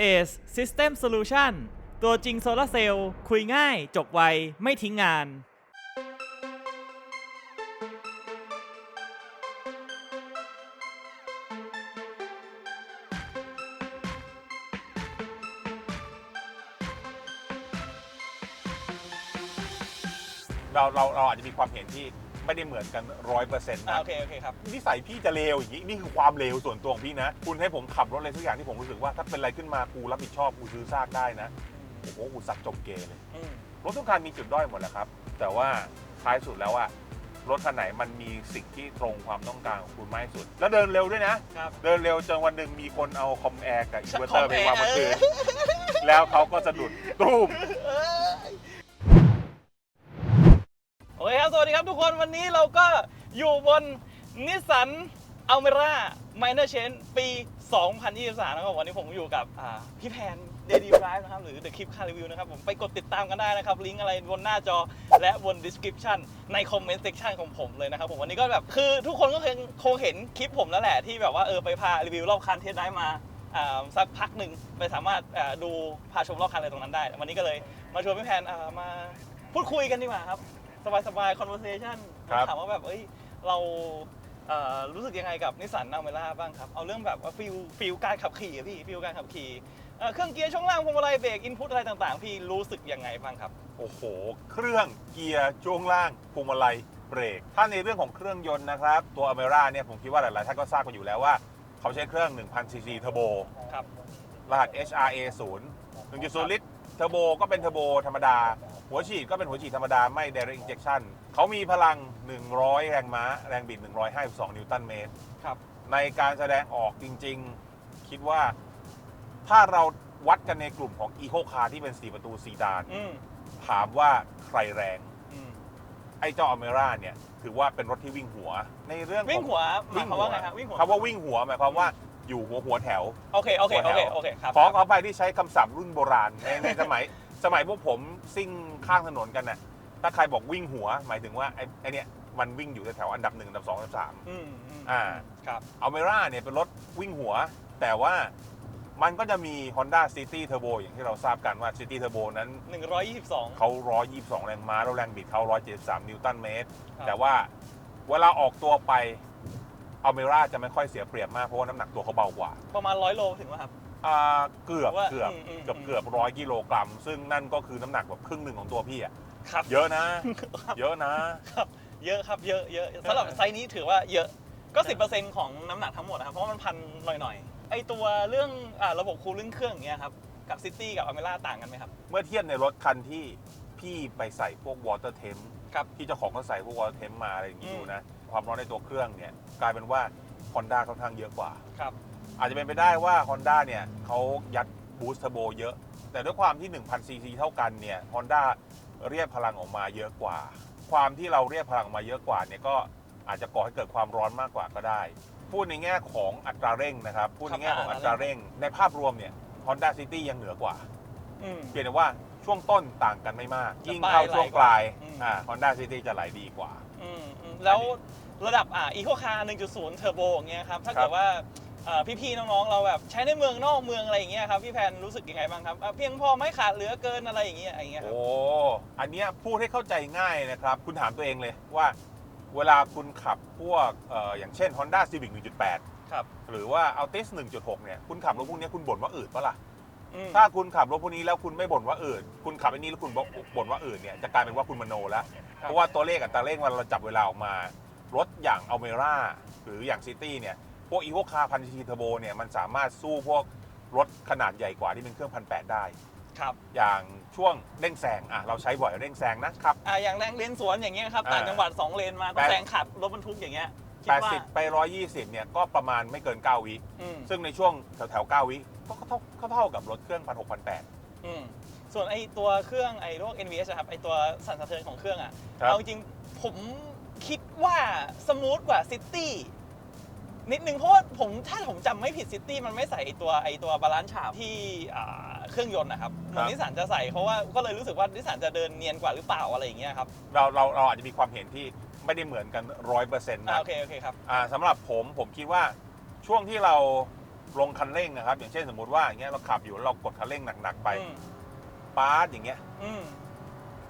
ACE System Solution ตัวจริงโซลาร์เซลล์คุยง่ายจบไว ไม่ทิ้งงาน เราเราเราอาจจะมีความเห็นที่ ไม่ได้เหมือนกันร้อยเปอร์เซ็นต์อ่านะ โอเค โอเคครับ นิสัยพี่จะเลวอย่างนี้นี่คือความเลวส่วนตัวของพี่นะ คุณให้ผมขับรถอะไรทุกอย่างที่ผมรู้สึกว่าถ้าเป็นอะไรขึ้นมากูรับผิดชอบกูซื้อซากได้นะโอ้โหกูสักจบเกเลยอืมรถทุกคันมีจุดด้อยหมดแหละครับ แต่ว่าท้ายสุดแล้วอะรถคันไหนมันมีสิ่งที่ตรงความต้องการของคุณมากที่สุด แล้วเดินเร็วด้วยนะ ครับ เดินเร็วจนวันหนึ่งมีคนเอาคอมแอร์กับอินเวอร์เตอร์คอมไปแอร์วางบนพื้นแล้วเขาก็สะดุดตุ้มโอเสวัสดีครับทุกคนวันนี้เราก็อยู่บนนิสสันอัลเมร่า Minor Change ปี 2023 นะครับวันนี้ผมอยู่กับพี่แพน Daily Drive นะครับหรือ The Clip Car Review นะครับผมไปกดติดตามกันได้นะครับลิงก์อะไรบนหน้าจอและบน description ใน comment section ของผมเลยนะครับผมวันนี้ก็แบบคือทุกคนก็คงคงเห็นคลิปผมแล้วแหละที่แบบว่าเออไปพารีวิวรอบคันเทสได้มาสักพักหนึ่งไปสามารถดูพาชมรอบคันอะไรตรงนั้นได้ วันนี้ก็เลยมาชวนพี่แพนมาพูดคุยกันดีกว่าครับ สบายสบาย conversation ครับ ถามว่าแบบเอ้ยเราเอ่อรู้สึกยังไงกับนิสสันนาเมล่าบ้างครับ เอาเรื่องแบบว่าฟิลฟิลการขับขี่อะพี่ฟิลการขับขี่เอ่อเครื่องเกียร์ช่วงล่างพวงมาลัยเบรกอินพุตอะไรต่างๆ พี่รู้สึกยังไงบ้างครับ โอ้โห เครื่องเกียร์ช่วงล่างพวงมาลัยเบรก ถ้าในเรื่องของเครื่องยนต์นะครับ ตัวอเมร่าเนี่ยผมคิดว่าหลายๆท่านก็ทราบกันอยู่แล้วว่า เขาใช้เครื่อง 1,000 ซีซีเทอร์โบ ครับ รหัส HRA 0 1.0 ลิตร เทอร์โบก็เป็นเทอร์โบธรรมดา หัวฉีดก็เป็นหัวฉีดธรรมดา ไม่ direct injection เขามีพลัง 100 แรงม้า แรงบิด 152 นิวตันเมตร ครับ ในการแสดงออกจริง ๆ คิดว่าถ้าเราวัดกันในกลุ่มของ Eco Car ที่เป็น4ประตูซีดาน อืมถามว่าใครแรง อืมไอ้เจ้าอเมร่าเนี่ย ถือว่าเป็นรถที่วิ่งหัว ในเรื่องของวิ่งหัวหมายความว่าไงครับวิ่งหัวคำว่าวิ่งหัวหมายความว่าอยู่หัวหัวแถว โอเคโอเคโอเคโอเคครับขอขอไปที่ใช้คำศัพท์รุ่นโบราณในในสมัย สมัยพวกผมซิ่งข้างถนนกันน่ะถ้าใครบอกวิ่งหัว หมายถึงว่าไอ้ไอ้เนี่ยมันวิ่งอยู่แถวๆอันดับหนึ่งอันดับสองอันดับสามอืมอืมอ่า ครับ อัลเมร่าเนี่ยเป็นรถวิ่งหัว แต่ว่ามันก็จะมี Honda City Turbo อย่างที่เราทราบกันว่า City Turbo นั้น122 เขา 122 แรงม้า แล้วแรงบิดเขา 173 นิวตันเมตร ครับ แต่ว่าเวลาออกตัวไปอัลเมร่าจะไม่ค่อยเสียเปรียบมาก เพราะว่าน้ำหนักตัวเขาเบากว่า ประมาณ100โลถึงไหมครับ อ่าเกือบว่าเกือบอืมอืม เกือบเกือบร้อยกิโลกรัม ซึ่งนั่นก็คือน้ำหนักแบบครึ่งหนึ่งของตัวพี่อะครับเยอะนะ เยอะนะ ครับเยอะครับเยอะเยอะสำหรับไซส์นี้ถือว่าเยอะก็ 10%ของน้ำหนักทั้งหมดนะครับเพราะว่ามันพันหน่อยๆไอตัวเรื่องอ่าระบบคูลิ่งเครื่องอย่างเงี้ยครับกับซิตี้กับอเมร่าต่างกันไหมครับ เมื่อเทียบในรถคันที่พี่ไปใส่พวกวอเตอร์เทมครับ ที่เจ้าของก็ใส่พวกวอเตอร์เทมมาอะไรอย่างนี้อืม ดูนะ ความร้อนในตัวเครื่องเนี่ย กลายเป็นว่า Honda ค่อนข้างเยอะกว่า ครับ อาจจะเป็นไปได้ว่า Honda เนี่ยเขายัดบูสต์เทอร์โบเยอะ แต่ด้วยความที่ 1,000ซีซีเท่ากันเนี่ย Honda เรียกพลังออกมาเยอะกว่า ความที่เราเรียกพลังออกมาเยอะกว่าเนี่ยก็อาจจะก่อให้เกิดความร้อนมากกว่าก็ได้ พูดในแง่ของอัตราเร่งนะครับ พูดในแง่ของอัตราเร่ง ในภาพรวมเนี่ย Honda City ยังเหนือกว่า อืมเพียงแต่ว่าช่วงต้นต่างกันไม่มากจะยิ่งเข้าช่วงปลายอืม อ่า Honda City จะไหลดีกว่า อืมอืมแล้วระดับอ่าอีโคคาร์1.0 เทอร์โบอย่างเงี้ยครับ ถ้าครับเกิดว่า อ่าพี่ๆน้องๆเราแบบใช้ในเมืองนอกเมืองอะไรอย่างเงี้ยครับพี่แพนรู้สึกยังไงบ้างครับอะเพียงพอไหม่ขาดเหลือเกินอะไรอย่างเงี้ยอย่างเงี้ยครับ โอ้ อันเนี้ยพูดให้เข้าใจง่ายนะครับ คุณถามตัวเองเลยว่าเวลาคุณขับพวกเอ่ออย่างเช่น Honda Civic 1.8 ครับ หรือว่า Altis 1.6 เนี่ย คุณขับรถพวกเนี้ยคุณบ่นว่าอืดปะล่ะ อืม ถ้าคุณขับรถพวกนี้แล้วคุณไม่บ่นว่าอืดคุณขับไอ้นี้แล้วคุณบ่บ่นว่าอืดเนี่ยจะกลายเป็นว่าคุณมโนแล้ว เพราะว่าตัวเลขอัตราเร่งเวลาเราจับเวลาออกมา รถอย่าง Almera หรืออย่าง City เนี่ย พวก Evo Car พันซีเทอร์โบเนี่ยมันสามารถสู้พวกรถขนาดใหญ่กว่าที่เป็นเครื่องพันแได้ ครับ อย่างช่วงเร่งแซงอะเราใช้บ่อยเร่งแซงนะครับ อ่าอย่างแรงเลนสวนอย่างเงี้ยครับอ่าต่างจังหวัด2เลนมาต้องแปดแซงขับรถบรรทุกอย่างเงี้ยคิดว่า80 ไป 120 เนี่ยก็ประมาณไม่เกิน 9 วิ อืมซึ่งในช่วงแถวๆ 9 วิก็เท่าก็เท่ากับรถเครื่อง 1 6 0 0อืมส่วนไอตัวเครื่องไอพวก NVS อะครับไอตัวสั่นสะเทือนของเครื่องอะครับ เอาจริงๆผมคิดว่าสมูทกว่าซิตี้ นิดนึงเพราะว่าผมถ้าผมจำไม่ผิดซิตี้มันไม่ใส่ไอตัวไอตัวบาลานซ์ฉาบที่อ่าเครื่องยนต์นะครับเหมือนนิสสันจะใส่เพราะว่าก็เลยรู้สึกว่านิสสันจะเดินเนียนกว่าหรือเปล่าอะไรอย่างเงี้ยครับเราเราเราอาจจะมีความเห็นที่ไม่ได้เหมือนกัน100%นะอ่าโอเคโอเคครับ อ่าสำหรับผมผมคิดว่าช่วงที่เราลงคันเร่งนะครับ อย่างเช่นสมมติว่าอย่างเงี้ยเราขับอยู่แล้วเรากดคันเร่งหนักๆไปอืมปาร์ตอย่างเงี้ยอืม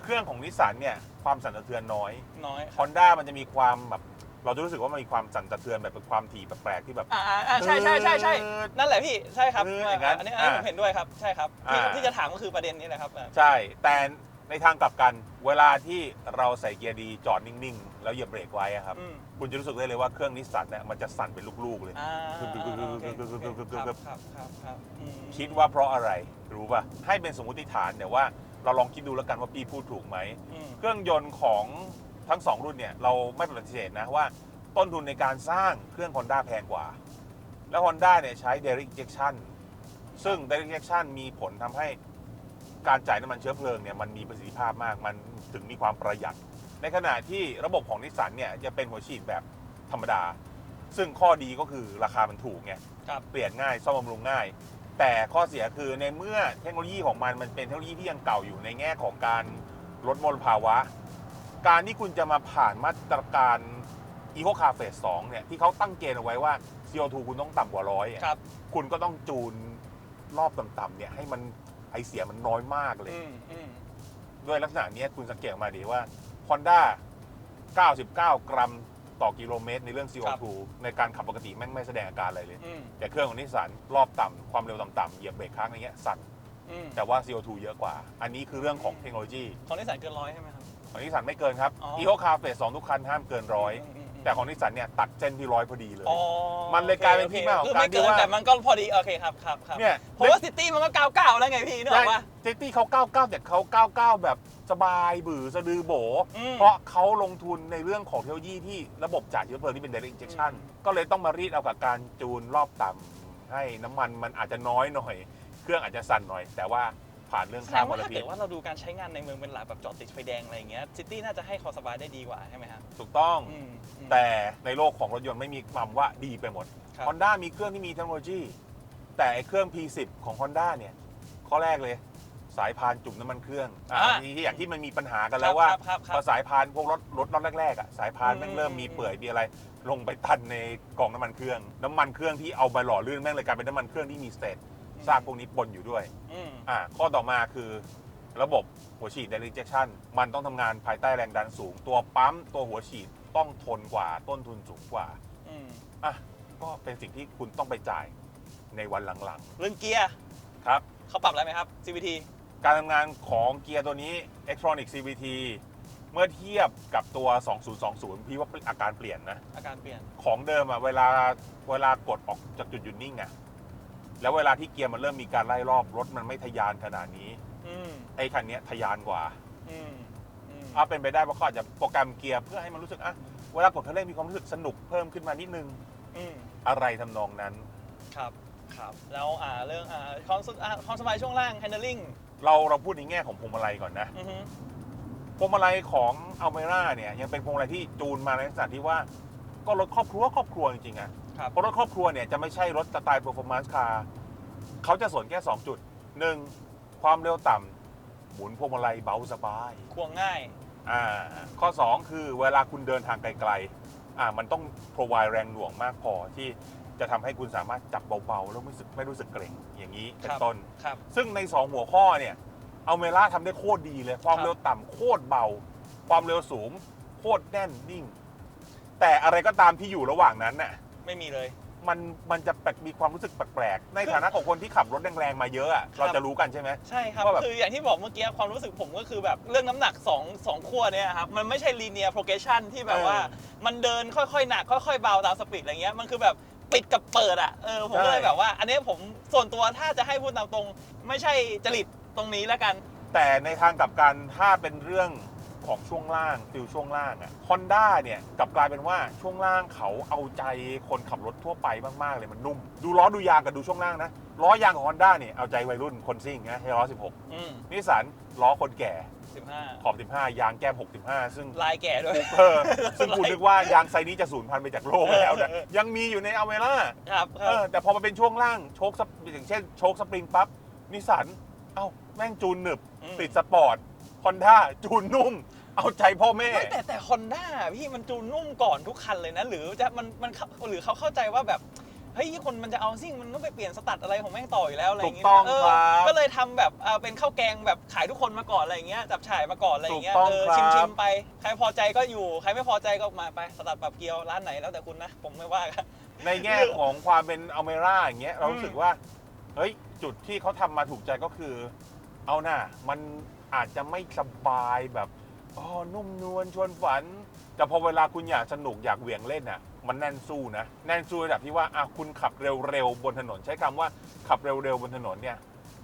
เครื่องของนิสสันเนี่ยความสั่นสะเทือนน้อย น้อยคฮรับอนด้ามันจะมีความแบบ เราจะรู้สึกว่ามันมีความสั่นสะเทือนแบบเป็นความถี่แปลกๆที่แบบ อ่าใช่ใช่ใช่ใช่นั่นแหละพี่ใช่ครับอออย่างนั้นอันนี้อันนี้ผมเห็นด้วยครับใช่ครับที่ที่จะถามก็คือประเด็นนี้แหละครับใช่ แต่ในทางกลับกัน เวลาที่เราใส่เกียร์ดีจอดนิ่งๆ แล้วเหยียบเบรกไว้ครับคุณจะรู้สึกได้เลยว่าเครื่องนิสสันเนี่ยมันจะสั่นเป็นลูกๆเลยคือคือคือเคครัคือคือครับอืมคิดว่าเพราะอะไรรู้ป่ะ ให้เป็นสมมติฐานเดี๋ยวว่าเราลองคิดดูแล้วกันว่าพี่พูดถูกไหม อืมเครื่องยนต์ของ ทั้งสองรุ่นเนี่ยเราไม่ปฏิเสธนะว่าต้นทุนในการสร้างเครื่อง Honda แพงกว่า แล้ว Honda เนี่ยใช้ Direct Injection ซึ่ง Direct Injection มีผลทำให้การจ่ายน้ำมันเชื้อเพลิงเนี่ยมันมีประสิทธิภาพมาก มันถึงมีความประหยัด ในขณะที่ระบบของนิสสันเนี่ยจะเป็นหัวฉีดแบบธรรมดา ซึ่งข้อดีก็คือราคามันถูกไงครับเปลี่ยนง่ายซ่อมบำรุงง่าย แต่ข้อเสียคือในเมื่อเทคโนโลยีของมันมันเป็นเทคโนโลยีที่ยังเก่าอยู่ในแง่ของการลดมลภาวะ การที่คุณจะมาผ่านมาตรการ Eco Car Phase 2เนี่ยที่เขาตั้งเกณฑ์เอาไว้ว่า CO2 คุณต้องต่ำกว่าร้อยครับ คุณก็ต้องจูนรอบต่ำๆเนี่ยให้มันไอเสียมันน้อยมากเลย อืมอืมด้วยลักษณะเนี้ยคุณสังเกตออกมาดีว่า Honda 99 กรัมต่อกิโลเมตรในเรื่อง CO2 ในการขับปกติแม่งไม่แสดงอาการอะไรเลย อืมแต่เครื่องของนิสสันรอบต่ำความเร็วต่ำๆเหยียบเบรกค้างอะไรเงี้ยสั่น อืมแต่ว่า CO2 เยอะกว่า อันนี้คือเรื่องของเทคโนโลยี ของนิสสันเกินร้อยใช่ไหมครับ ของนิสสันไม่เกินครับอ๋อ Eco Car Phase 2ทุกคันห้ามเกินร้อยมมแต่ของนิสสันเนี่ยตัดเส้นที่ร้อยพอดีเลยอ๋อมันเลยกลายเป็นโอคที่มาของคือการไม่ที่เกินว่าแต่มันก็พอดีโอเคครับครับครับเนี่ยเพราะว่าซิตี้มันก็เก้าเก้าแล้วไงพี่นึกออกปะเจตี้เขา99แต่เขา99แบบสบายบือสะดือโบอืมเพราะเขาลงทุนในเรื่องของเทคโนโลยีที่ระบบจ่ายเชื้อเพลิงที่เป็น direct injection อืมก็เลยต้องมารีดเอากับการจูนรอบต่ำให้น้ำมันมันอาจจะน้อยหน่อย เครื่องอาจจะสั่นหน่อย แต่ว่า ผ่านเรื่องแสดค่างมว่าลถ้าพิษเกิดว่าเราดูการใช้งานในเมืองเป็นหลักแบบจอดติดไฟแดงอะไรอย่างเงี้ยซิตี้น่าจะให้ความสบายได้ดีกว่าใช่ไหมครับถูกต้อง อืมอืม แต่ในโลกของรถยนต์ไม่มีคำว่าดีไปหมด ครับ Honda มีเครื่องที่มีเทคโนโลยี แต่ไอ้เครื่อง P10 ของ Honda เนี่ย ข้อแรกเลย สายพานจุ่มน้ำมันเครื่องอ่าอะที่อย่างที่มันมีปัญหากันแล้วว่าครับครับคพรัอบสายพานพวกรถรถรถแรกๆอะสายพานอืมแม่งเริ่มมีเปื่อยมีอะไร ลงไปตันในกล่องน้ำมันเครื่อง น้ำมันเครื่องที่เอาไปหล่อลื่นแม่งเลยกลายเป็นน้ำมันเครื่องที่มีสเตท ซากพวกนี้ปนอยู่ด้วยอืมอ่าข้อต่อมาคือระบบหัวฉีด direct injection มันต้องทำงานภายใต้แรงดันสูง ตัวปั๊มตัวหัวฉีดต้องทนกว่าต้นทุนสูงกว่า อืมอะก็เป็นสิ่งที่คุณต้องไปจ่ายในวันหลังเรื่องเกียร์ๆครับ เขาปรับอะไรไหมครับ CVT การทำงานของเกียร์ตัวนี้ Electronic CVT เมื่อเทียบกับตัว 2020 พี่ว่าอาการเปลี่ยนนะ อาการเปลี่ยน ของเดิมอะเวลาเวลากดออกจากจุดหยุดนิ่งอะ แล้วเวลาที่เกียร์มันเริ่มมีการไล่รอบรถมันไม่ทะยานขนาดนี้ อืมไอ้คันเนี้ยทะยานกว่าอืมอืมเอาเป็นไปได้ว่าเขาอาจจะโปรแกรมเกียร์เพื่อให้มันรู้สึกอะเวลากดคันเร่งมีความรู้สึกสนุกเพิ่มขึ้นมานิดนึงอืม อะไรทำนองนั้น ครับ ครับ แล้วอ่าเรื่องอ่าความสอ่าความสบายช่วงล่าง handling เราเราพูดในแง่ของพวงมาลัยก่อนนะ อือฮึพวงมาลัยของอัลเมร่าเนี่ยยังเป็นพวงมาลัยที่จูนมาในลักษณะที่ว่า ก็รถครอบครัวครอบครัวจริงๆอะ ครับ เพราะรถครอบครัวเนี่ยจะไม่ใช่รถสไตล์ performance car เขาจะสนแค่ 2 จุด 1. ความเร็วต่ำหมุนพวงมาลัยเบาสบายควงง่าย อ่าข้อ 2 คือเวลาคุณเดินทางไกลๆอ่ามันต้อง provide แรงหน่วงมากพอที่จะทำให้คุณสามารถจับเบาๆ แล้วไม่รู้สึกไม่รู้สึกเกร็งอย่างนี้เป็นครับต้น ครับ ซึ่งใน 2 หัวข้อเนี่ยเอาเมล่าทำได้โคตรดีเลย ความครับ เร็วต่ำโคตรเบา ความเร็วสูง โคตรแน่นนิ่ง แต่อะไรก็ตามที่อยู่ระหว่างนั้นน่ะ ไม่มีเลย มันมันจะแปลกมีความรู้สึกแปลกๆ ในฐานะของคนที่ขับรถแรงๆมาเยอะอะครับเราจะรู้กันใช่ไหม ใช่ครับ ว่าแบบ คืออย่างที่บอกเมื่อกี้ความรู้สึกผมก็คือแบบเรื่องน้ำหนัก2 2ขั้วเนี่ยครับ มันไม่ใช่ linear progression ที่แบบว่า มันเดินค่อยๆ หนัก ค่อยๆ เบาตามสปีดอะไรเงี้ยมันคือแบบปิดกับเปิดอะเออผมก็เลยแบบว่า อันนี้ผมส่วนตัวถ้าจะให้พูดตามตรง ไม่ใช่จริตตรงนี้แล้วกัน แต่ในทางกลับกันถ้าเป็นเรื่อง ของช่วงล่างฟิลช่วงล่างอะฮอนด้าเนี่ยกลับกลายเป็นว่าช่วงล่างเขาเอาใจคนขับรถทั่วไปมากๆเลยมันนุ่ม ดูล้อดูยางกับดูช่วงล่างนะล้อยางของฮอนด้าเนี่ยเอาใจวัยรุ่นคนซิ่งนะให้ล้ออืม16นิสสันล้อคนแก่15ขอบ 15 ยางแก้ม 65 ซึ่งลายแก่ด้วย เออซึ่งคุณนึกว่ายางไซส์นี้จะสูญพันธุ์ไปจากโลกแล้วนะยังมีอยู่ในอเมร่า ครับคเอรับ อแต่พอมาเป็นช่วงล่างโชคสปอย่างเช่นโชคสปริงปั๊บนิสสันเอ้าแม่งจูนหนึบ อืม ติดสปอร์ตฮ อนด้าจูนนุ่ม เอาใจพ่อแม่ ไม่แต่แต่ฮอนด้าพี่มันจูนนุ่มก่อนทุกคันเลยนะ หรือจะมันมันเข้าหรือเขาเข้าใจว่าแบบเฮ้ยคนมันจะเอาซิ่งมันต้องไปเปลี่ยนสตัดอะไรของแม่งต่ออยู่แล้วอะไรอย่างเงี้ยถูกต้องเครับ ก็เลยทำแบบเอ่อเป็นข้าวแกงแบบขายทุกคนมาก่อนอะไรอย่างเงี้ยจับฉ่ายมาก่อนอะไรอย่างเงี้ยถูกต้องเออครับ ชิมชิมๆไปใครพอใจก็อยู่ใครไม่พอใจก็มาไปสตัดปรับเกลียวร้านไหนแล้วแต่คุณนะผมไม่ว่ากัน ในแง่ของความเป็นอเมร่าอย่างเงี้ยเรารู้สึกว่า เฮ้ย จุดที่เขาทำมาถูกใจก็คือ เอาหน่ามัน อาจจะไม่สบายแบบอ๋อนุ่มนวลชวนฝัน แต่พอเวลาคุณอยากสนุกอยากเหวี่ยงเล่นอะ มันแน่นสู้นะ แน่นสู้ระดับที่ว่าอะคุณขับเร็วๆบนถนน ใช้คำว่าขับเร็วๆบนถนนเนี่ย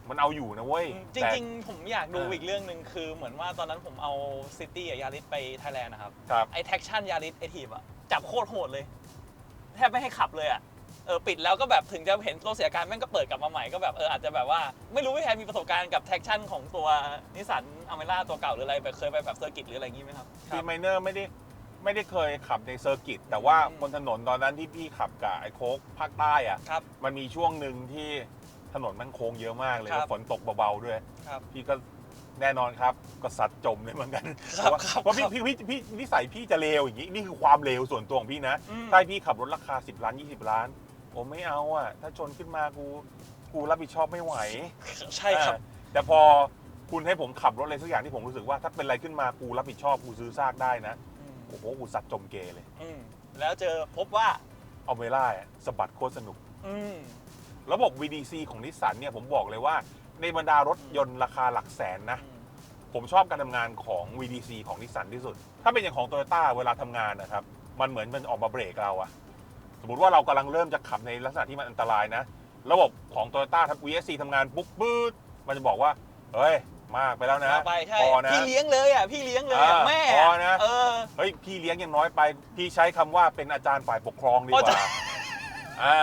มันเอาอยู่นะเว้ยจแต่ริง ๆ ผมอยากดูเอออีอีกเรื่องหนึ่งคือเหมือนว่าตอนนั้นผมเอาซิตี้ยาริสไปไทยแลนด์นะครับครับ ไอ้แท็กชั่นยาริสไอทีฟอะจับโคตรโหดเลย แทบไม่ให้ขับเลยอะ เออปิดแล้วก็แบบถึงจะเห็นตัวเสียการแม่งก็เปิดกลับมาใหม่ก็แบบเอออาจจะแบบว่าไม่รู้พี่แทนมีประสบการณ์กับแท็กชั่นของตัวนิสสันอเมร่าตัวเก่าหรืออะไรแบบเคยไปแบบเซอร์กิตหรืออะไรอย่างงี้ไหมครับ ทีไมเนอร์ไม่ได้ไม่ได้เคยขับในเซอร์กิตแต่ว่าอืม บนถนนตอนนั้นที่พี่ขับกับไอ้โค้กภาคใต้อะ ครับ มันมีช่วงหนึ่งที่ถนนมันโค้งเยอะมากเลยครับแล้วฝนตกเบาๆด้วย ครับพี่ก็แน่นอนครับก็สัดจมเลยเหมือนกันครับว่าครับเพราะพี่ครับพี่พี่พี่นิสัยพี่จะเลวอย่างนี้นี่คือความเลวส่วนตัวของพี่นะอืม ถ้าให้พี่ขับรถราคา 10 ล้าน 20 ล้าน ผมไม่เอาอะ ถ้าชนขึ้นมากูกูรับผิดชอบไม่ไหวใช่ครับ อ่าแต่พอคุณให้ผมขับรถอะไรสักอย่างที่ผมรู้สึกว่าถ้าเป็นอะไรขึ้นมากูรับผิดชอบกูซื้อซากได้นะอืมโอ้โหกูสัตว์จมเกเลย อืมแล้วเจอพบว่า เอาเวล่าสะบัดโคตรสนุก อืม ระบบ VDC ของนิสสันเนี่ยผมบอกเลยว่าในบรรดารถยนต์ราคาหลักแสนนะ ผมชอบการทำงานของ VDC ของนิสสันที่สุด ถ้าเป็นอย่างของ t o y ยต้เวลาทำงานนะครับ มันเหมือนมันออกมาเบรกเราอะ สมมติว่าเรากำลังเริ่มจะขับในลักษณะที่มันอันตรายนะ ระบบของ t o y ต้าทับ VSC ทำงานปุ๊บปื๊ดมันจะบอกว่า เฮ้ย มากไปแล้วนะมาไปใช่พอนะ พี่เลี้ยงเลยอะ พี่เลี้ยงเลยอะอ่าแม่พอนะ เออ เฮ้ย พี่เลี้ยงยังน้อยไป พี่ใช้คำว่าเป็นอาจารย์ฝ่ายปกครองดีอ๋กอจะว่า อ่า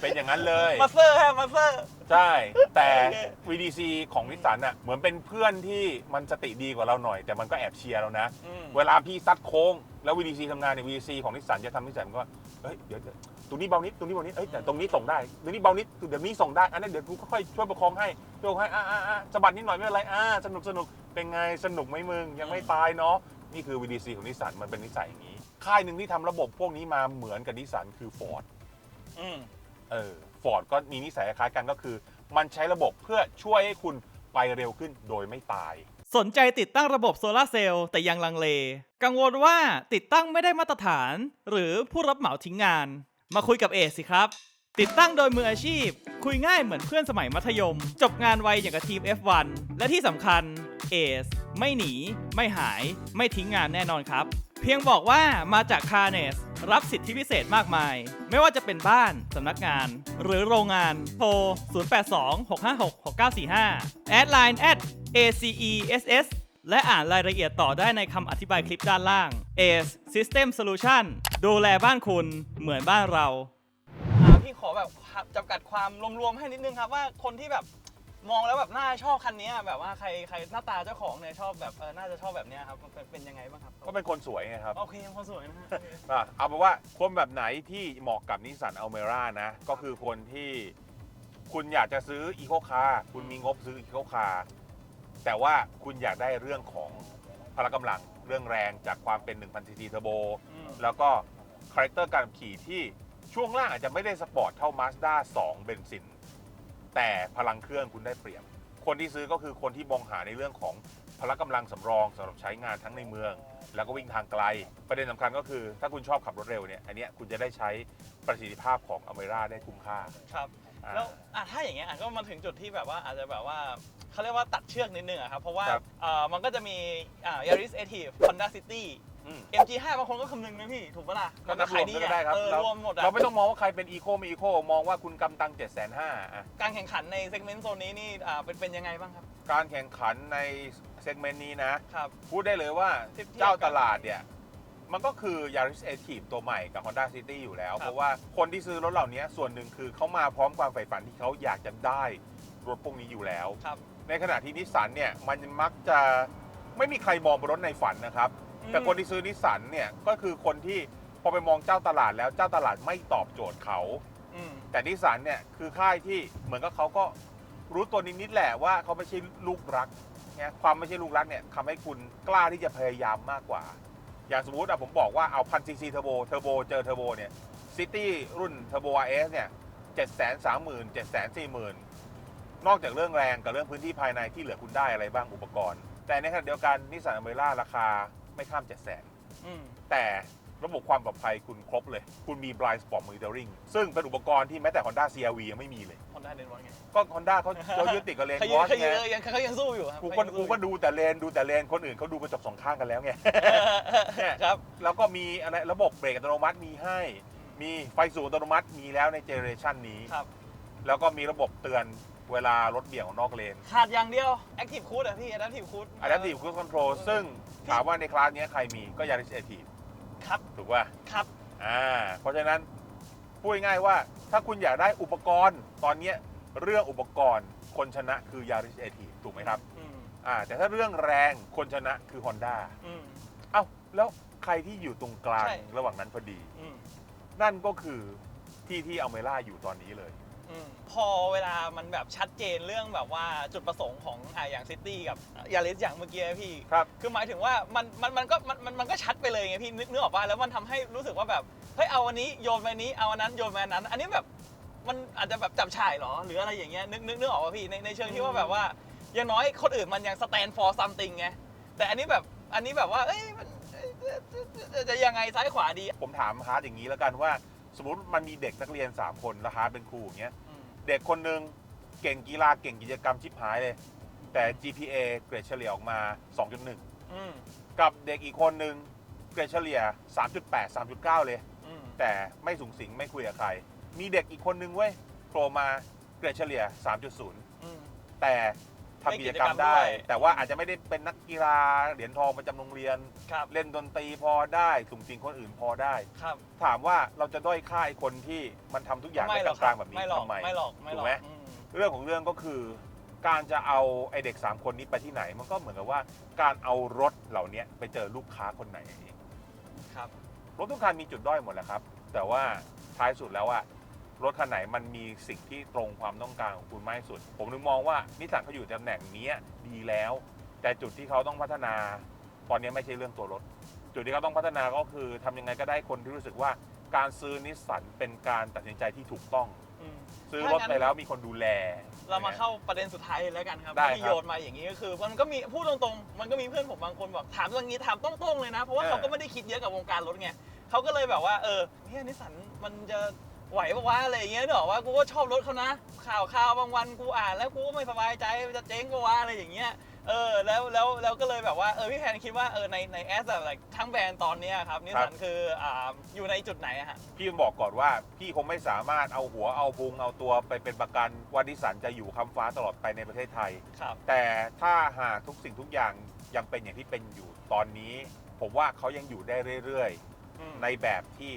เป็นอย่างนั้นเลย มาเซอร์ฮะมาเซอร์ ใช่ แต่โอเค VDC ของนิสสันอะ เหมือนเป็นเพื่อนที่มันสติดีกว่าเราหน่อย แต่มันก็แอบเชียร์เรานะ อืม เวลาพี่ซัดโค้ง แล้ว VDC ทำงานใน VDC ของนิสสันจะทำนิสสันก็ว่า เฮ้ยเดี๋ยวเดี๋ยวตรงนี้เบานิดตรงนี้เบานิดเอ้ยแต่ตรงนี้ส่งได้ตรงนี้เบานิดเดี๋ยวนี้ส่งได้อันนั้นเดี๋ยวกูค่อยๆช่วยประคองให้ช่วยประคองให้อ่าอ่าอ่าสะบัดนิดหน่อยไม่เป็นไรอ่าสนุกสนุกเป็นไงสนุกไหมมึงยังไม่ตายเนาะนี่คือ VDC ของนิสสันมันเป็นนิสัยอย่างนี้ ค่ายหนึ่งที่ทำระบบพวกนี้มาเหมือนกับนิสสันคือ Ford อืมเออ Ford ก็มีนิสัยคล้ายกันก็คือ มันใช้ระบบเพื่อช่วยให้คุณไปเร็วขึ้นโดยไม่ตาย สนใจติดตั้งระบบโซลาร์เซลล์แต่ยังลังเล กังวลว่าติดตั้งไม่ได้มาตรฐาน หรือผู้รับเหมาทิ้งงาน มาคุยกับเอสสิครับ ติดตั้งโดยมืออาชีพ คุยง่ายเหมือนเพื่อนสมัยมัธยม จบงานไวอย่างกับทีม F1 และที่สำคัญเอสไม่หนี ไม่หาย ไม่ทิ้งงานแน่นอนครับ เพียงบอกว่ามาจากคาเนสรับสิทธิพิเศษมากมาย ไม่ว่าจะเป็นบ้าน สำนักงาน หรือโรงงานโทร 0826566945 แอดไลน์ at ACESS และอ่านรายละเอียดต่อได้ในคำอธิบายคลิปด้านล่าง ACE System Solution ดูแลบ้านคุณเหมือนบ้านเราพี่ขอแบบจำกัดความรวมๆให้นิดนึงครับว่าคนที่แบบมองแล้วแบบน่าชอบคันนี้แบบว่าใครใครหน้าตาเจ้าของเนี่ยชอบแบบเออน่าจะชอบแบบเนี้ยครับมันเป็นเป็นยังไงบ้างครับก็เป็นคนสวยไงครับโอเคคนสวยนะฮะอะเอาเป็นว่าคนแบบไหนที่เหมาะกับนิสสันอัลเมร่านะ ก็คือคนที่คุณอยากจะซื้ออีโคคาร์คุณมีงบซื้ออีโคคาร์ แต่ว่าคุณอยากได้เรื่องของพละกำลังเรื่องแรงจากความเป็น1,000ซีซีเทอร์โบอืมแล้วก็คาแรคเตอร์การขับขี่ที่ช่วงล่างอาจจะไม่ได้สปอร์ตเท่า Mazda 2 เบนซิน แต่พลังเครื่องคุณได้เปรียบ คนที่ซื้อก็คือคนที่มองหาในเรื่องของพละกำลังสำรองสำหรับใช้งานทั้งในเมือง แล้วก็วิ่งทางไกล ประเด็นสำคัญก็คือ ถ้าคุณชอบขับรถเร็วเนี่ยอันเนี้ยคุณจะได้ใช้ประสิทธิภาพของอเมร่าได้คุ้มค่า ครับอ่า แล้วอะถ้าอย่างเงี้ยอะก็มาถึงจุดที่แบบว่าอาจจะแบบว่าเขาเรียกว่าตัดเชือกนิดนึงอะครับ เพราะว่าครับเอ่อมันก็จะมีอ่า Yaris Active Honda City อืม MG5 บางคนก็คำนึงนะพี่ ถูกปะล่ะก็นับรวมก็ได้ครับเออเรารวมหมดอะเราไม่ต้องมองว่าใครเป็นอีโคไม่อีโคมองว่าคุณกำตัง7 5 0 0 0อะการแข่งขันในเซกเมนต์โซนนี้นี่อ่าเป็นเป็นยังไงบ้างครับการแข่งขันในเซกเมนต์นี้นะ ครับ พูดได้เลยว่าเทียบเทียบเจ้าตลาดเนี่ย มันก็คือ Yaris Active ตัวใหม่กับ Honda City อยู่แล้วครับเพราะว่าคนที่ซื้อรถเหล่านี้ส่วนหนึ่งคือเขามาพร้อมความใฝ่ฝันที่เขาอยากจะได้รถพวกนี้อยู่แล้วครับในขณะที่นิสสันเนี่ยมันมักจะไม่มีใครมองเป็นรถในฝันนะครับ แต่คนที่ซื้อนิสสันเนี่ยก็คือคนที่พอไปมองเจ้าตลาดแล้วเจ้าตลาดไม่ตอบโจทย์เขาอืมแต่นิสสันเนี่ยคือค่ายที่เหมือนกับเขาก็รู้ตัวนิดๆแหละว่าเขาไม่ใช่ลูกรักเนี่ยความไม่ใช่ลูกรักเนี่ยทำให้คุณกล้าที่จะพยายามมากกว่า อย่างสมมุติอะผมบอกว่าเอาพันซีซีเทอร์โบเทอร์โบเจอเทอร์โบเนี่ยซิตี้รุ่นเทอร์โบ RS เนี่ย7 3 0 0 0 0 7 4 0 0 0 0นอกจากเรื่องแรงกับเรื่องพื้นที่ภายในที่เหลือคุณได้อะไรบ้างอุปกรณ์ แต่ในขณะเดียวกันนิสสันอเมร่าราคาไม่ข้าม7 0 0 0 0 0อืมแต่ ระบบความปลอดภัยคุณครบเลย คุณมี blind spot monitoring ซึ่งเป็นอุปกรณ์ที่แม้แต่ Honda CRV ยังไม่มีเลย ฮอนด้าเดนวอนไงก็ Honda เขาเขายึดติดกับเลนเขาวยังอชเขาไงยังยังเขายังสู้อยู่ครับกูเขาก็ยังกูสู้ก็ดูแต่เลนดูแต่เลนคนอื่นเขาดูกระจกสองข้างกันแล้วไง เนี่ยครับ แล้วก็มีอะไรระบบเบรกอัตโนมัติมีให้ มีไฟสูงอัตโนมัติมีแล้วในเจเนอเรชันนี้ ครับ แล้วก็มีระบบเตือนเวลารถเบี่ยงออกนอกเลน ขาดอย่างเดียว Active Cruise อะพี่ Adaptive Cruise Adaptive Cruise Control ซึ่งถามว่าในคลาสเนี้ยใครมีก็ Yaris Active ครับ ถูกป่ะครับ อ่า เพราะฉะนั้นพูดง่ายๆว่าถ้าคุณอยากได้อุปกรณ์ตอนเนี้ยเรื่องอุปกรณ์คนชนะคือ Yaris Active ถูกไหมครับ อืมอ่า แต่ถ้าเรื่องแรงคนชนะคือ Honda อืม เอ้าแล้วใครที่อยู่ตรงกลางใช่ ระหว่างนั้นพอดี อืมนั่นก็คือที่ที่อเมร่าอยู่ตอนนี้เลยอืม พอเวลามันแบบชัดเจนเรื่องแบบว่าจุดประสงค์ของอ่าอย่างซิตี้กับยาริสอย่างเมื่อกี้พี่ ครับ คือหมายถึงว่ามันมันมันก็มันมันมันก็ชัดไปเลยไงพี่นึกนึกออกป่ะแล้วมันทำให้รู้สึกว่าแบบเฮ้ยเอาอันนี้โยนไปนี้เอาอันนั้นโยนไปอันนั้น อันนี้แบบมันอาจจะแบบจับฉ่ายเหรอหรืออะไรอย่างเงี้ยนึกนึกนึกออกป่ะพี่ในในเชิงที่ว่าแบบว่าอย่างน้อยคนอื่นมันยัง stand for something ไงแต่อันนี้แบบอันนี้แบบว่าเอ้ยมันจะยังไงซ้ายขวาดี ผมถามฮาร์ดอย่างนี้แล้วกันว่า สมมติมันมีเด็กนักเรียน 3 คนแล้วฮาร์ดเป็นครูอย่างเงี้ยอืมเด็กคนหนึ่งเก่งกีฬาเก่งกิจกรรมชิบหายเลย แต่ GPA เกรดเฉลี่ยออกมา 2.1อืมกับเด็กอีกคนหนึ่งเกรดเฉลี่ย 3.8 3.9 เลยอืมแต่ไม่สูงสิงไม่คุยกับใคร มีเด็กอีกคนหนึ่งเว้ยโผล่มาเกรดเฉลี่ย 3.0อืมแต่ ทำกิจกรรมได้เล่นกิจกรรมด้วยแต่ว่าอาจจะไม่ได้เป็นนักกีฬาเหรียญทองประจำโรงเรียน ครับเล่นดนตรีพอได้สุ่มสิงคนอื่นพอได้ ครับถามว่าเราจะด้อยค่าไอ้คนที่มันทำทุกอย่างไม่ได้หรอกกลางๆแบบนี้ไม่หรอกทำไม ไม่หรอกไม่หรถูอกกไหม อืม เรื่องของเรื่องก็คือ การจะเอาไอเด็ก 3 คนนี้ไปที่ไหน มันก็เหมือนกับว่าการเอารถเหล่านี้ไปเจอลูกค้าคนไหนครับ รถทุกคันมีจุดด้อยหมดแหละครับ แต่ว่าท้ายสุดแล้วอะ รถคันไหนมันมีสิ่งที่ตรงความต้องการของคุณมากที่สุด ผมนึกมองว่านิสสันเขาอยู่ตำแหน่งนี้ดีแล้ว แต่จุดที่เขาต้องพัฒนาตอนนี้ไม่ใช่เรื่องตัวรถ จุดที่เขาต้องพัฒนาก็คือทำยังไงก็ได้คนที่รู้สึกว่าการซื้อนิสสันเป็นการตัดสินใจที่ถูกต้องอืมซื้อรถไปแล้วมีคนดูแล เรามาเข้าประเด็นสุดท้ายเลยแล้วกันครับได้ที่ครับโยนมาอย่างนี้ก็คือ มันก็มีพูดตรงๆ มันก็มีเพื่อนผมบางคนบอกถามตรงนี้ถามตรงๆเลยนะ เพราะว่าเออเขาก็ไม่ได้คิดเยอะกับวงการรถไงเขาก็เลยแบบว่าเออเนี่ยนิสสันมันจะ ไหวปะวะอะไรอย่างเงี้ยเนอะว่ากูก็ชอบรถเขานะ ข่าวข่าวบางวันกูอ่านแล้วกูก็ไม่สบายใจจะเจ๊งปะวะอะไรอย่างเงี้ยเออแล้วแล้วแล้วก็เลยแบบว่าเออพี่แพนคิดว่าเออในในแอสแบบทั้งแบรนด์ตอนเนี้ยครับนิสสันคืออ่าอยู่ในจุดไหนอะฮะ พี่บอกก่อนว่าพี่คงไม่สามารถเอาหัวเอาพุงเอาตัวไปเป็นประกันว่านิสสันจะอยู่คำฟ้าตลอดไปในประเทศไทย ครับ แต่ถ้าหากทุกสิ่งทุกอย่างยังเป็นอย่างที่เป็นอยู่ตอนนี้ ผมว่าเขายังอยู่ได้เรื่อยอืมๆในแบบที่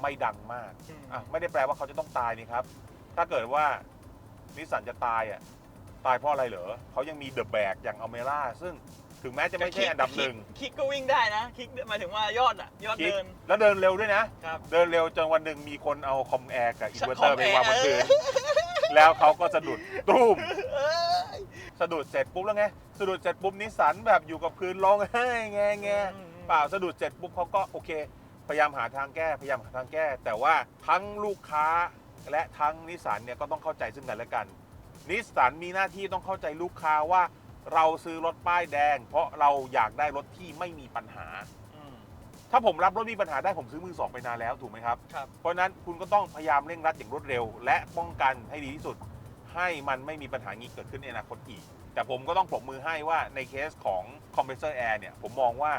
ไม่ดังมากอืม อะไม่ได้แปลว่าเขาจะต้องตายนี่ครับ ถ้าเกิดว่านิสสันจะตายอะตายเพราะอะไรเหรอเขายังมีเดอะแบกอย่างอเมร่าซึ่งถึงแม้จะไม่ใช่อันดับหนึ่งคิกก็วิ่งได้นะ คิกหมายถึงว่ายอดอะยอดคิดเดินแล้วเดินเร็วด้วยนะ ครับ เดินเร็วจนวันหนึ่งมีคนเอาคอมแอร์กับอินเวอร์เตอร์คอมไปแอร์วางบนพื้นเออแล้วเขาก็สะดุดตุ้ม เอ้ยสะดุดเสร็จปุ๊บแล้วไงสะดุดเสร็จปุ๊บนิสสันแบบอยู่กับพื้นร้องไห้แงแงเปล่าสะดุดเสร็จปุ๊บเขาก็โอเค พยายามหาทางแก้พยายามหาทางแก้ แต่ว่าทั้งลูกค้าและทั้งนิสสันเนี่ยก็ต้องเข้าใจซึ่งกันและกัน นิสสันมีหน้าที่ต้องเข้าใจลูกค้าว่าเราซื้อรถป้ายแดง เพราะเราอยากได้รถที่ไม่มีปัญหาอืมถ้าผมรับรถมีปัญหาได้ผมซื้อมือสองไปนานแล้วถูกไหมครับ ครับเพราะฉะนั้นคุณก็ต้องพยายามเร่งรัดอย่างรวดเร็ว และป้องกันให้ดีที่สุด ให้มันไม่มีปัญหานี้เกิดขึ้นในอนาคตอีก แต่ผมก็ต้องปรบมือให้ว่าในเคสของ compressor air เนี่ยผมมองว่า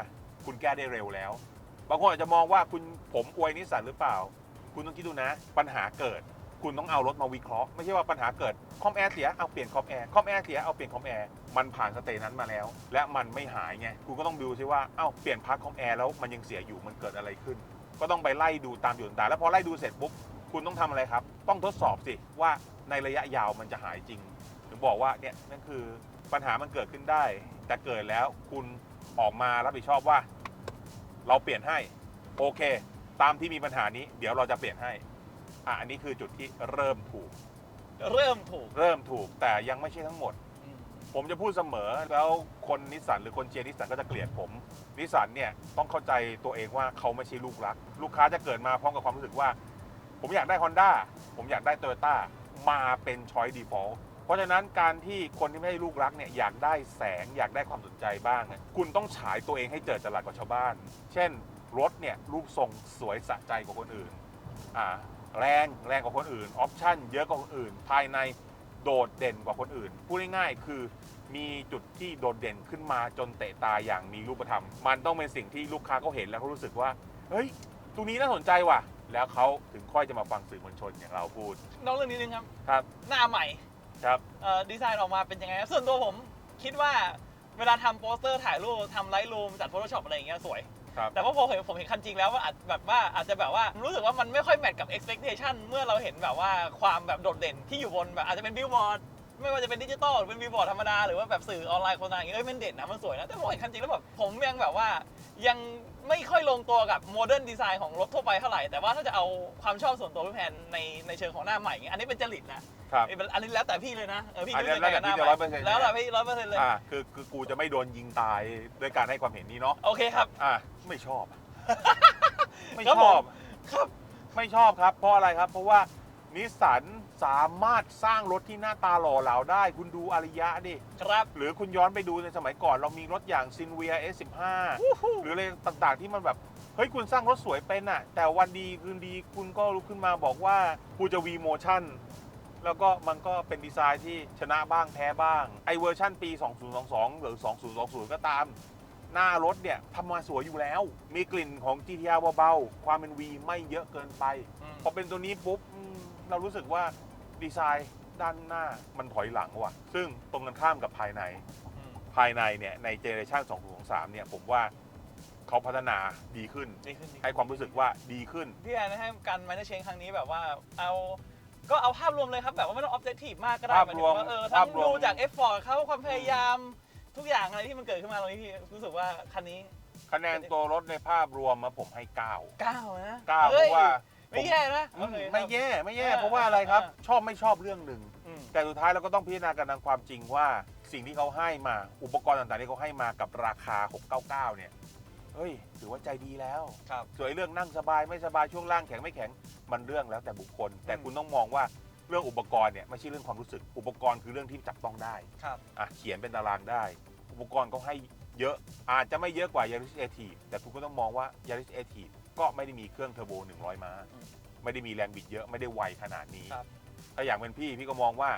คุณแก้ได้เร็วแล้ว บางคนอาจจะมองว่าคุณผมอวยนิสสันหรือเปล่า คุณต้องคิดดูนะ ปัญหาเกิด คุณต้องเอารถมาวิเคราะห์ไม่ใช่ว่าปัญหาเกิดคอมแอร์เสียเอาเปลี่ยนคอมแอร์คอมแอร์เสียเอาเปลี่ยนคอมแอร์มันผ่านสเตจนั้นมาแล้ว และมันไม่หายไงคุณก็ต้องดูซิว่าเอ้าเปลี่ยนพาร์ทคอมแอร์แล้วมันยังเสียอยู่มันเกิดอะไรขึ้น ก็ต้องไปไล่ดูตามจุดต่างๆแล้วพอไล่ดูเสร็จปุ๊บคุณต้องทำอะไรครับ ต้องทดสอบสิว่าในระยะยาวมันจะหายจริงถึงบอกว่าเนี่ยนั่นคือปัญหามันเกิดขึ้นได้ แต่เกิดแล้วคุณออกมารับผิดชอบว่า เราเปลี่ยนให้โอเค ตามที่มีปัญหานี้ เดี๋ยวเราจะเปลี่ยนให้อะอันนี้คือจุดที่เริ่มถูก เริ่มถูกเริ่มถูกแต่ยังไม่ใช่ทั้งหมด อืมผมจะพูดเสมอแล้วคนนิสสันหรือคนเชียร์นิสสันก็จะเกลียดผมนิสสันเนี่ยต้องเข้าใจตัวเองว่าเขาไม่ใช่ลูกรัก ลูกค้าจะเกิดมาพร้อมกับความรู้สึกว่า ผมอยากได้ Honda ผมอยากได้ Toyota มาเป็นช้อย default เพราะฉะนั้นการที่คนที่ไม่ใช่ลูกรักเนี่ยอยากได้แสงอยากได้ความสนใจบ้างเนี่ยคุณต้องฉายตัวเองให้เจอจรัสกว่าชาวบ้าน เช่นรถเนี่ยรูปทรงสวยสะใจกว่าคนอื่นอ่าแรงแรงกว่าคนอื่นออปชั่นเยอะกว่าคนอื่น ภายในโดดเด่นกว่าคนอื่นพูดง่ายๆคือมีจุดที่โดดเด่นขึ้นมาจนเตะตาอย่างมีรูปธรรม มันต้องเป็นสิ่งที่ลูกค้าเขาเห็นแล้วเขารู้สึกว่า เฮ้ย ตรงนี้น่าสนใจว่ะ แล้วเขาถึงค่อยจะมาฟังสื่อมวลชนอย่างเราพูดน้องเรื่องนี้นึงครับ ครับ หน้าใหม่ ครับเอ่อดีไซน์ออกมาเป็นยังไงครับส่วนตัวผมคิดว่าเวลาทำโปสเตอร์ถ่ายรูปทำไลท์รูมจัด Photoshop อะไรอย่างเงี้ยสวยครับแต่ว่าพอเห็นผมเห็นคันจริงแล้วว่าอาจแบบว่าอาจจะแบบว่ารู้สึกว่ามันไม่ค่อยแมทกับ expectation เมื่อเราเห็นแบบว่าความแบบโดดเด่นที่อยู่บนแบบอาจจะเป็นบิลบอร์ดไม่ว่าจะเป็นดิจิตอลหรือเป็นบิลบอร์ดธรรมดา หรือว่าแบบสื่อออนไลน์โฆษณาอย่างเงี้ยเอ้ยมันเด่นนะมันสวยนะแต่พอเห็นคันจริงแล้วแบบผมยังแบบว่ายัง ไม่ค่อยลงตัวกับโมเดิร์นดีไซน์ของรถทั่วไปเท่าไหร่ แต่ว่าถ้าจะเอาความชอบส่วนตัวพี่แพนในในเชิงของหน้าใหม่อย่างเงี้ยอันนี้เป็นจริตนะครับเอ้ยอันนี้แล้วแต่พี่เลยนะเออพี่อันนี้รู้สึกไงกับหน้าใหม่แล้วแต่พี่จะ100%แล้วแต่พี่ร้อยเปอร์เซ็นต์เลยอ่าคือคือกูจะไม่โดนยิงตายด้วยการให้ความเห็นนี้เนาะโอเคครับ อ่าไม่ชอบ ไม่ครับชอบผมครับ ไม่ชอบครับ เพราะอะไรครับ เพราะว่านิสสัน สามารถสร้างรถที่หน้าตาหล่อเหลาได้ คุณดูอริยะดิ ครับ หรือคุณย้อนไปดูในสมัยก่อนเรามีรถอย่างซินเวีย S15 หรืออะไรต่างๆที่มันแบบ เฮ้ยคุณสร้างรถสวยเป็นอะแต่วันดีคืนดีคุณก็ลุกขึ้นมาบอกว่ากูจะวีโมชั่นแล้วก็มันก็เป็นดีไซน์ที่ชนะบ้างแพ้บ้าง ไอเวอร์ชั่นปี 2022 หรือ 2020 ก็ตาม หน้ารถเนี่ยทำมาสวยอยู่แล้ว มีกลิ่นของ GTR เบาๆ ความเป็น V ไม่เยอะเกินไป พอเป็นตัวนี้ปุ๊บอืมเรารู้สึกว่า ดีไซน์ด้านหน้ามันถอยหลังว่ะ ซึ่งตรงกันข้ามกับภายในอืมภายในเนี่ยในเจเนเรชัน2023เนี่ยผมว่าเขาพัฒนาดีขึ้น ดีขึ้นดีให้ความรู้สึกว่าดีขึ้น พี่แอนให้การมาเนเชนครั้งนี้แบบว่าเอาก็เอาภาพรวมเลยครับแบบว่าไม่ต้องออบเจกตีฟมากก็ได้ภาพรวมหยถึงาเออภาทั้พงรวม ดูจากเอฟฟอร์เขาความพยายามทุกอย่างอะไรที่มันเกิดขึ้นมาตรงนี้พี่รู้สึกว่าคันนี้คะแนนตัวรถในภาพรวมมาผมให้ 9 9นะ9เพฮ้ยราะว่า ไม่แย่นะผมโอเคครับ ไม่แย่ไม่แย่ เออเพราะว่าอะไรครับ เออ ชอบไม่ชอบเรื่องหนึ่ง อืม แต่สุดท้ายเราก็ต้องพิจารณากันทางความจริงว่าสิ่งที่เขาให้มาอุปกรณ์ต่างๆที่เขาให้มากับราคา 699 เนี่ยเฮ้ยถือว่าใจดีแล้วครับ ส่วนไอ้เรื่องนั่งสบายไม่สบายช่วงล่างแข็งไม่แข็งมันเรื่องแล้วแต่บุคคล แต่อืมคุณต้องมองว่าเรื่องอุปกรณ์เนี่ยไม่ใช่เรื่องความรู้สึก อุปกรณ์คือเรื่องที่จับต้องได้ครับ อะเขียนเป็นตารางได้ อุปกรณ์เขาให้เยอะอาจจะไม่เยอะกว่า Yaris a t i v แต่คุณก็ต้องมองว่า Yaris a t i v ก็ไม่ได้มีเครื่องเทอร์โบ 100 ม้า อืมไม่ได้มีแรงบิดเยอะไม่ได้ไวขนาดนี้ ครับ ถ้าอยากเป็นพี่พี่ก็มองว่า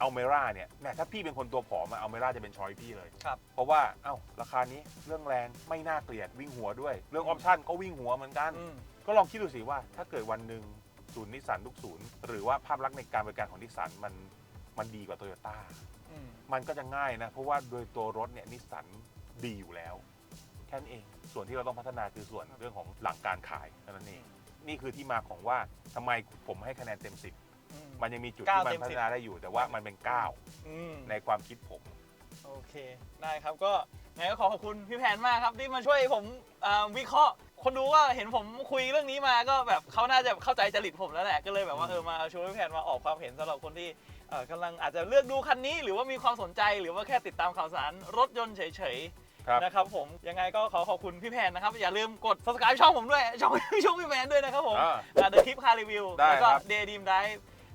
เอาเมร่าเนี่ยแหม่ถ้าพี่เป็นคนตัวผอมเอาเมร่าจะเป็นช้อยพี่เลย ครับ เพราะว่าเอ้าราคานี้เรื่องแรงไม่น่าเกลียดวิ่งหัวด้วย เรื่องออปชั่นก็วิ่งหัวเหมือนกัน อืม ก็ลองคิดดูสิว่าถ้าเกิดวันหนึ่งศูนย์นิสสันทุกศูนย์ หรือว่าภาพลักษณ์ในการบริการของนิสสันมันมันดีกว่าโตโยต้า อืม มันก็จะง่ายนะ เพราะว่าโดยตัวรถเนี่ยนิสสันดีอยู่แล้ว แค่นั้นเอง ส่วนที่เราต้องพัฒนาคือส่วนเรื่องของหลังการขายเท่านั้นเอง นี่คือที่มาของว่าทำไมผมให้คะแนนเต็มอืม10มันยังมีจุดเก้าที่มันเต็มพัสิฒบนาได้อยู่ แต่ว่ามันเป็นอืม9ในความคิดผม โอเค ได้ครับก็ไงก็ขอขอบคุณพี่แพนมากครับที่มาช่วยผมอ่าวิเคราะห์ คนดูก็เห็นผมคุยเรื่องนี้มาก็แบบเขาน่าจะเข้าใจจริตผมแล้วแหละก็เลยแบบว่าเออมาชวนพี่แพนมาออกความเห็นสำหรับคนที่เอ่อกำลังอาจจะเลือกดูคันนี้ หรือว่ามีความสนใจหรือว่าแค่ติดตามข่าวสารรถยนต์เฉย ครับๆนะครับผมยังไงก็ขอขอบคุณพี่แพนนะครับ อย่าลืมกด subscribe ช่องผมด้วย ช่องช่องพี่แพนด้วยนะครับผมอ่าเดอะทิปคารีวิวได้แล้วก็ครับ เดย์ดีมได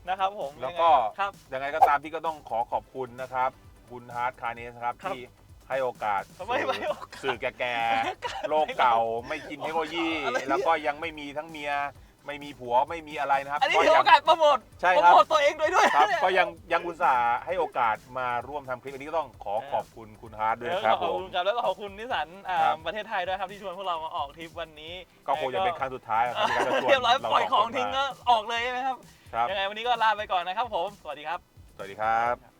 นะครับผมแล้วก็ยังไงครับ ยังไงก็ตามพี่ก็ต้องขอขอบคุณนะครับ คุณฮาร์ดคาเนสครับครับที่ให้โอกาสทำไมไม่ให้โอกาสสื่อแก่ๆโลกเก่าไม่กินเทคโนโลยี อะไรเนี่ย แล้วก็ยังไม่มีทั้งเมีย ไม่มีผัวไม่มีอะไรนะครับอันนี้ก็ถือยัโอกาสโปรโมทใช่โปรครับโมทตัวเองด้วยด้วยครับเนี่ยก็ยังยังอุตส่าห์ให้โอกาสมาร่วมทำคลิปอันนี้ก็ต้องขอขอบคุณคุณฮาร์ดด้วยแล้วครับขผอบม คุณครับแล้วก็ขอบคุณนิสสันอ่าครับ ประเทศไทยด้วยครับที่ชวนพวกเรามาออกทริปวันนี้ก็คงจะเป็นครั้งสุดท้ายนะครับที่เขาจะชวนเรียบร้อยเราปล่อยสของคนทิ้งมาก็ออกเลยใช่ไหมครับครับ ยังไงวันนี้ก็ลาไปก่อนนะครับผมสวัสดีครับ สวัสดีครับ